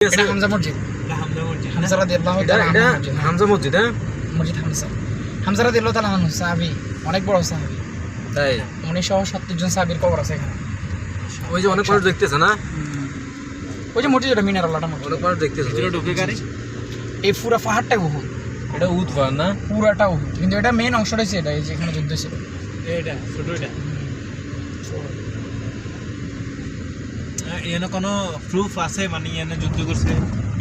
এটা হামজা মসজিদ হামজা রাদিয়াল্লাহু এটা তাআলা আনহু হামজা মসজিদ। হ্যাঁ? মসজিদ হামজা। হামজা রাদিয়াল্লাহু তাআলা আনহু সাহাবী অনেক বড় সাহাবী। তাই? উনি সহ সত্তর জন সাহাবীর কবর আছে এখানে। ওই যে অনেক মানুষ দেখতেছে না? ওই যে মসজিদ ওটা মিনার আল্লাহটা মসজিদ। অনেক মানুষ দেখতেছে। ঢুকে গাড়ি? এই পুরা পাহাড়টা উহুদ। এটা পাহাড় না? পুরাটা উহুদ। কিন্তু এটা মেন অংশ রয়েছে এটা এই যে যুদ্ধ ছিল। এটা ছোট এটা। এনে কোনো প্রুফ আছে মানে এনে যুদ্ধ করছে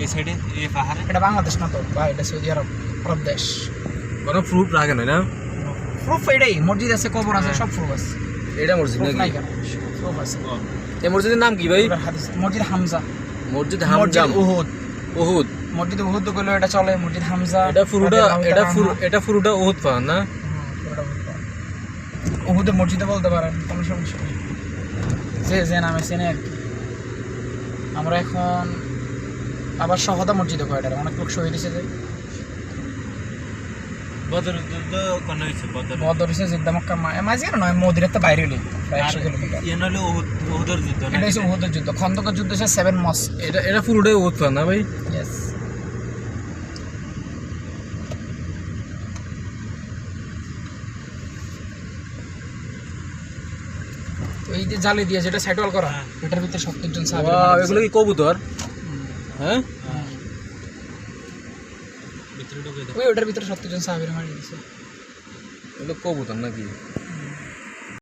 এই সাইডে এই পাহাড়ে? এটা বাংলাদেশ না তো বা এটা সৌদি আরব আরব দেশ। কোনো প্রুফ রাখে না না? প্রুফ এটাই মসজিদ আছে কবর আছে সব প্রুফ আছে। এটা মসজিদ নাই নাকি প্রুফ আছে। এই মসজিদের নাম কি ভাই? মসজিদ হামজা। মসজিদ মসজিদ উহুদ। উহুদ? মসজিদ উহুদ করলে এটা চলে মসজিদ হামজা এটা পুরোটা এটা আনহু। এটা পুরোটা উহুদ পাহাড় না। উহুদের মসজিদে বলতে পারেন কোনো সমস্যা নেই। যে যে নামে চেনে আর কি। আমরা এখন আবার সহদা মসজিদে কয়টার অনেক লোক শহীদ হিসেবে বদর জিদ্দা মক্কা মাঝখানে নয় বাইরে হলে প্রায় একশো কিলোমিটার। ইয়ে এটা হচ্ছে যুদ্ধ। খন্দকের যুদ্ধ হচ্ছে সেভেন মস এটা এটা পুরোটাই পাহাড় না ভাই? ইয়েস এই যে জালি দিয়ে যেটা ওয়াল করা হ্যাঁ। এটার ভিতরে সত্তর জন সাহাবী এগুলো কি কবুতর? হ্যাঁ? ওই ওটার ভিতরে সত্তর জন সাহাবির মারি দিয়েছে এগুলো কবুতর নাকি?